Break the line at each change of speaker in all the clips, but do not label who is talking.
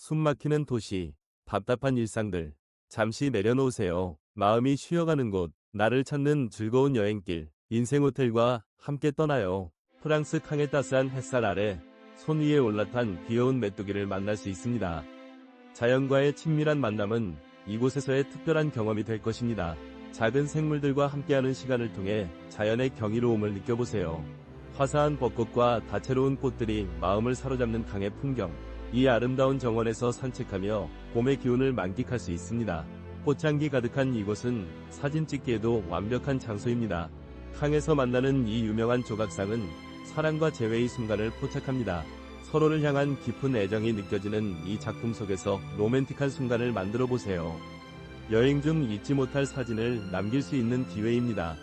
숨막히는 도시, 답답한 일상들, 잠시 내려놓으세요. 마음이 쉬어가는 곳, 나를 찾는 즐거운 여행길, 인생 호텔과 함께 떠나요. 프랑스 캉의 따스한 햇살 아래 손 위에 올라탄 귀여운 메뚜기를 만날 수 있습니다. 자연과의 친밀한 만남은 이곳에서의 특별한 경험이 될 것입니다. 작은 생물들과 함께하는 시간을 통해 자연의 경이로움을 느껴보세요. 화사한 벚꽃과 다채로운 꽃들이 마음을 사로잡는 강의 풍경. 이 아름다운 정원에서 산책하며 봄의 기운을 만끽할 수 있습니다. 꽃향기 가득한 이곳은 사진 찍기에도 완벽한 장소입니다. 강에서 만나는 이 유명한 조각상은 사랑과 재회의 순간을 포착합니다. 서로를 향한 깊은 애정이 느껴지는 이 작품 속에서 로맨틱한 순간을 만들어 보세요. 여행 중 잊지 못할 사진을 남길 수 있는 기회입니다.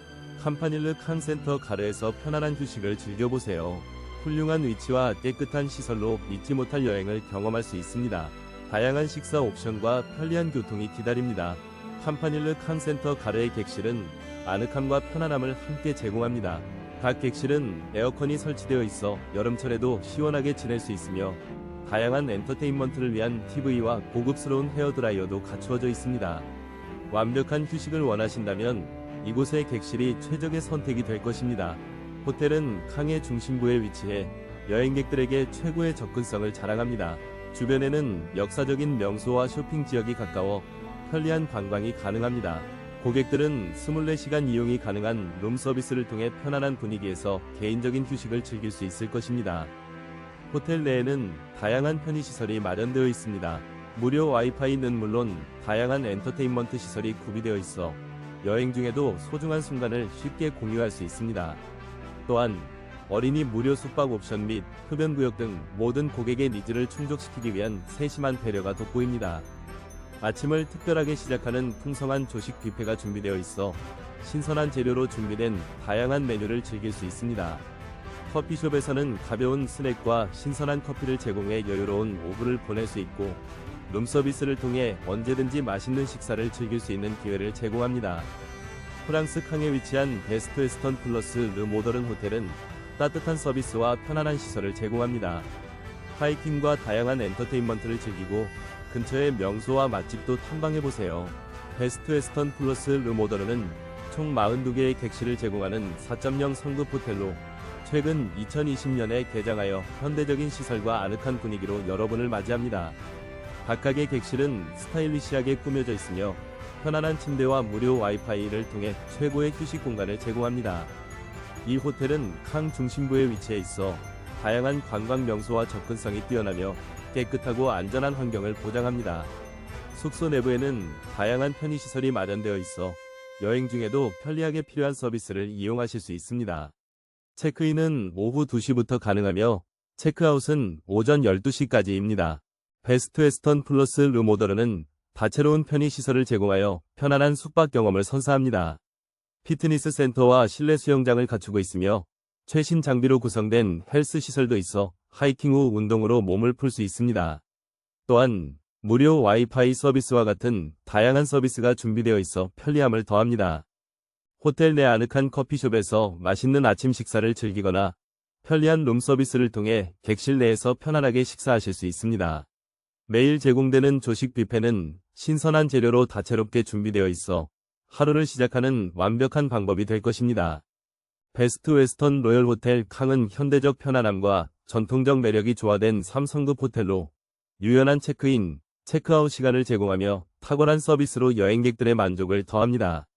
캄파닐르 칸센터 가르에서 편안한 휴식을 즐겨보세요. 훌륭한 위치와 깨끗한 시설로 잊지 못할 여행을 경험할 수 있습니다. 다양한 식사 옵션과 편리한 교통이 기다립니다. 캄파닐르 칸센터 가르의 객실은 아늑함과 편안함을 함께 제공합니다. 각 객실은 에어컨이 설치되어 있어 여름철에도 시원하게 지낼 수 있으며 다양한 엔터테인먼트를 위한 TV와 고급스러운 헤어드라이어도 갖추어져 있습니다. 완벽한 휴식을 원하신다면 이곳의 객실이 최적의 선택이 될 것입니다. 호텔은 캉의 중심부에 위치해 여행객들에게 최고의 접근성을 자랑합니다. 주변에는 역사적인 명소와 쇼핑 지역이 가까워 편리한 관광이 가능합니다. 고객들은 24시간 이용이 가능한 룸 서비스를 통해 편안한 분위기에서 개인적인 휴식을 즐길 수 있을 것입니다. 호텔 내에는 다양한 편의시설이 마련되어 있습니다. 무료 와이파이는 물론 다양한 엔터테인먼트 시설이 구비되어 있어 여행 중에도 소중한 순간을 쉽게 공유할 수 있습니다. 또한 어린이 무료 숙박 옵션 및 흡연구역 등 모든 고객의 니즈를 충족시키기 위한 세심한 배려가 돋보입니다. 아침을 특별하게 시작하는 풍성한 조식 뷔페가 준비되어 있어 신선한 재료로 준비된 다양한 메뉴를 즐길 수 있습니다. 커피숍에서는 가벼운 스낵과 신선한 커피를 제공해 여유로운 오후를 보낼 수 있고 룸서비스를 통해 언제든지 맛있는 식사를 즐길 수 있는 기회를 제공합니다. 프랑스 캉에 위치한 베스트 웨스턴 플러스 르 모더른 호텔은 따뜻한 서비스와 편안한 시설을 제공합니다. 하이킹과 다양한 엔터테인먼트를 즐기고 근처의 명소와 맛집도 탐방해보세요. 베스트 웨스턴 플러스 르 모더른은 총 42개의 객실을 제공하는 4.0 성급 호텔로 최근 2020년에 개장하여 현대적인 시설과 아늑한 분위기로 여러분을 맞이합니다. 각각의 객실은 스타일리시하게 꾸며져 있으며 편안한 침대와 무료 와이파이를 통해 최고의 휴식 공간을 제공합니다. 이 호텔은 캉 중심부에 위치해 있어 다양한 관광 명소와 접근성이 뛰어나며 깨끗하고 안전한 환경을 보장합니다. 숙소 내부에는 다양한 편의시설이 마련되어 있어 여행 중에도 편리하게 필요한 서비스를 이용하실 수 있습니다. 체크인은 오후 2시부터 가능하며 체크아웃은 오전 12시까지입니다. 베스트 웨스턴 플러스 르모더르는 다채로운 편의시설을 제공하여 편안한 숙박 경험을 선사합니다. 피트니스 센터와 실내 수영장을 갖추고 있으며 최신 장비로 구성된 헬스 시설도 있어 하이킹 후 운동으로 몸을 풀 수 있습니다. 또한 무료 와이파이 서비스와 같은 다양한 서비스가 준비되어 있어 편리함을 더합니다. 호텔 내 아늑한 커피숍에서 맛있는 아침 식사를 즐기거나 편리한 룸 서비스를 통해 객실 내에서 편안하게 식사하실 수 있습니다. 매일 제공되는 조식 뷔페는 신선한 재료로 다채롭게 준비되어 있어 하루를 시작하는 완벽한 방법이 될 것입니다. 베스트 웨스턴 로열 호텔 캉은 현대적 편안함과 전통적 매력이 조화된 3성급 호텔로 유연한 체크인, 체크아웃 시간을 제공하며 탁월한 서비스로 여행객들의 만족을 더합니다.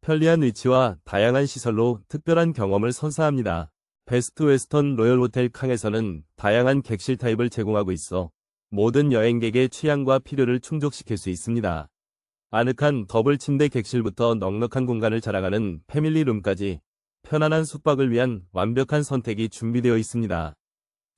편리한 위치와 다양한 시설로 특별한 경험을 선사합니다. 베스트 웨스턴 로열 호텔 캉에서는 다양한 객실 타입을 제공하고 있어 모든 여행객의 취향과 필요를 충족시킬 수 있습니다. 아늑한 더블 침대 객실부터 넉넉한 공간을 자랑하는 패밀리룸까지 편안한 숙박을 위한 완벽한 선택이 준비되어 있습니다.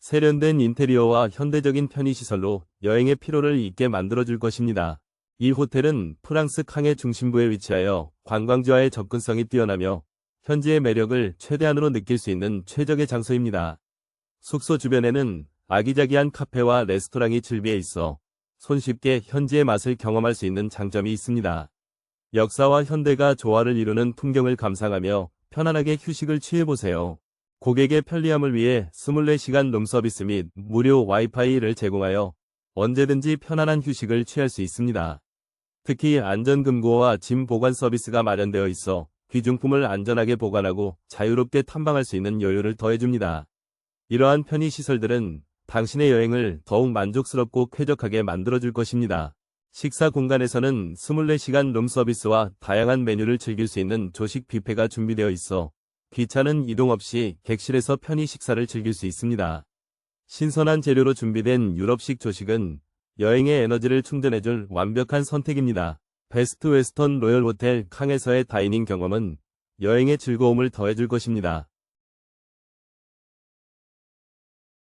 세련된 인테리어와 현대적인 편의시설로 여행의 피로를 잊게 만들어줄 것입니다. 이 호텔은 프랑스 캉의 중심부에 위치하여 관광지와의 접근성이 뛰어나며 현지의 매력을 최대한으로 느낄 수 있는 최적의 장소입니다. 숙소 주변에는 아기자기한 카페와 레스토랑이 즐비해 있어 손쉽게 현지의 맛을 경험할 수 있는 장점이 있습니다. 역사와 현대가 조화를 이루는 풍경을 감상하며 편안하게 휴식을 취해보세요. 고객의 편리함을 위해 24시간 룸서비스 및 무료 와이파이를 제공하여 언제든지 편안한 휴식을 취할 수 있습니다. 특히 안전금고와 짐 보관 서비스가 마련되어 있어 귀중품을 안전하게 보관하고 자유롭게 탐방할 수 있는 여유를 더해줍니다. 이러한 편의시설들은 당신의 여행을 더욱 만족스럽고 쾌적하게 만들어줄 것입니다. 식사 공간에서는 24시간 룸 서비스와 다양한 메뉴를 즐길 수 있는 조식 뷔페가 준비되어 있어 귀찮은 이동 없이 객실에서 편히 식사를 즐길 수 있습니다. 신선한 재료로 준비된 유럽식 조식은 여행의 에너지를 충전해줄 완벽한 선택입니다. 베스트 웨스턴 로열 호텔 캉에서의 다이닝 경험은 여행의 즐거움을 더해줄 것입니다.